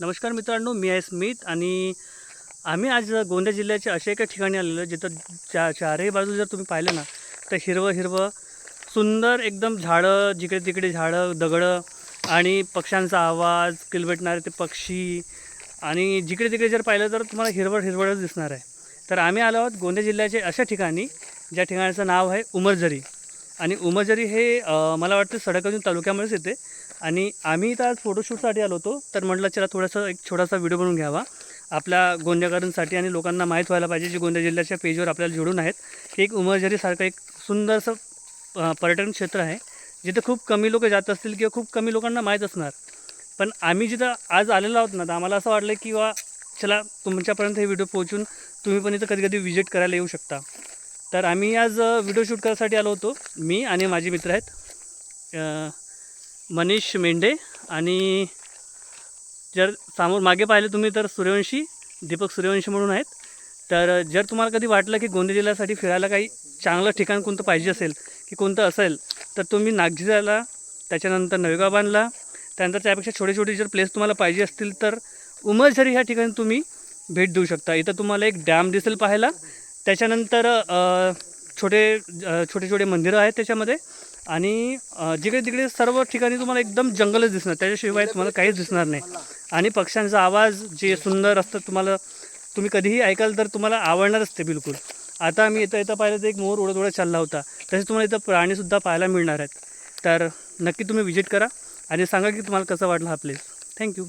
नमस्कार मित्रांनो मी आहे स्मित आणि आम्ही आज गोंदिया जिल्ह्याच्या अशा एका ठिकाणी आलेलो आहे जिथं चा चारही बाजू जर तुम्ही पाहिलं ना तर हिरवं हिरवं सुंदर एकदम झाडं जिकडे तिकडे झाडं दगडं आणि पक्ष्यांचा आवाज किलबेटणारे ते पक्षी आणि जिकडे तिकडे जर पाहिलं तर तुम्हाला हिरवळ हिरवळच दिसणार आहे. तर आम्ही आलो आहोत गोंदिया जिल्ह्याचे अशा ठिकाणी ज्या ठिकाणाचं नाव आहे उमरझरी. आणि उमरझरी हे मला वाटतं सडकजून तालुक्यामध्येच येते. आणि आम्ही इथं आज फोटोशूटसाठी आलो होतो तर म्हटलं चला थोडासा एक छोटासा व्हिडिओ बनवून घ्यावा. आपल्या गोंदियाकरांसाठी आणि लोकांना माहीत व्हायला पाहिजे जे गोंदिया जिल्ह्याच्या पेजवर आपल्याला जोडून आहेत. एक उमरझरीसारखं एक सुंदरसं पर्यटन क्षेत्र आहे जिथं खूप कमी लोक जात असतील किंवा खूप कमी लोकांना माहीत असणार. पण आम्ही जिथं आज आलेलो आहोत ना तर आम्हाला असं वाटलं की वा चला तुमच्यापर्यंत हे व्हिडिओ पोहोचून तुम्ही पण इथं कधी कधी व्हिजिट करायला येऊ शकता. तर आम्ही आज व्हिडिओ शूट करायसाठी आलो होतो. मी आणि माझे मित्र आहेत. मनीष मेंढे आणि जर समोर मागे पाहिले तुम्ही तर सूर्यवंशी दीपक सूर्यवंशी म्हणून आहेत. तर जर तुम्हाला कधी वाटलं की गोंदिया जिल्ह्यासाठी फिरायला काही चांगलं ठिकाण कोणतं पाहिजे असेल की कोणतं असेल तर तुम्ही नागझिराला त्याच्यानंतर नवेगाबांला त्यानंतर त्यापेक्षा छोटे छोटे जर प्लेस तुम्हाला पाहिजे असतील तर उमरझरी ह्या ठिकाणी तुम्ही भेट देऊ शकता. इथं तुम्हाला एक डॅम दिसेल पाहायला. त्याच्यानंतर छोटे छोटे छोटे मंदिरं आहेत त्याच्यामध्ये. आणि जिकडे तिकडे सर्व ठिकाणी तुम्हाला एकदम जंगलच दिसणार त्याच्याशिवाय तुम्हाला काहीच दिसणार नाही. आणि पक्ष्यांचा आवाज जे सुंदर असतं तुम्हाला तुम्ही कधीही ऐकाल तर तुम्हाला आवडणारच ते बिलकुल. आता आम्ही येता येता पाहिलं तर एक मोर उडत उडत चालला होता. तसेच तुम्हाला इथं प्राणीसुद्धा पाहायला मिळणार आहेत. तर नक्की तुम्ही विजिट करा आणि सांगा की तुम्हाला कसं वाटलं हा प्लेस थँक्यू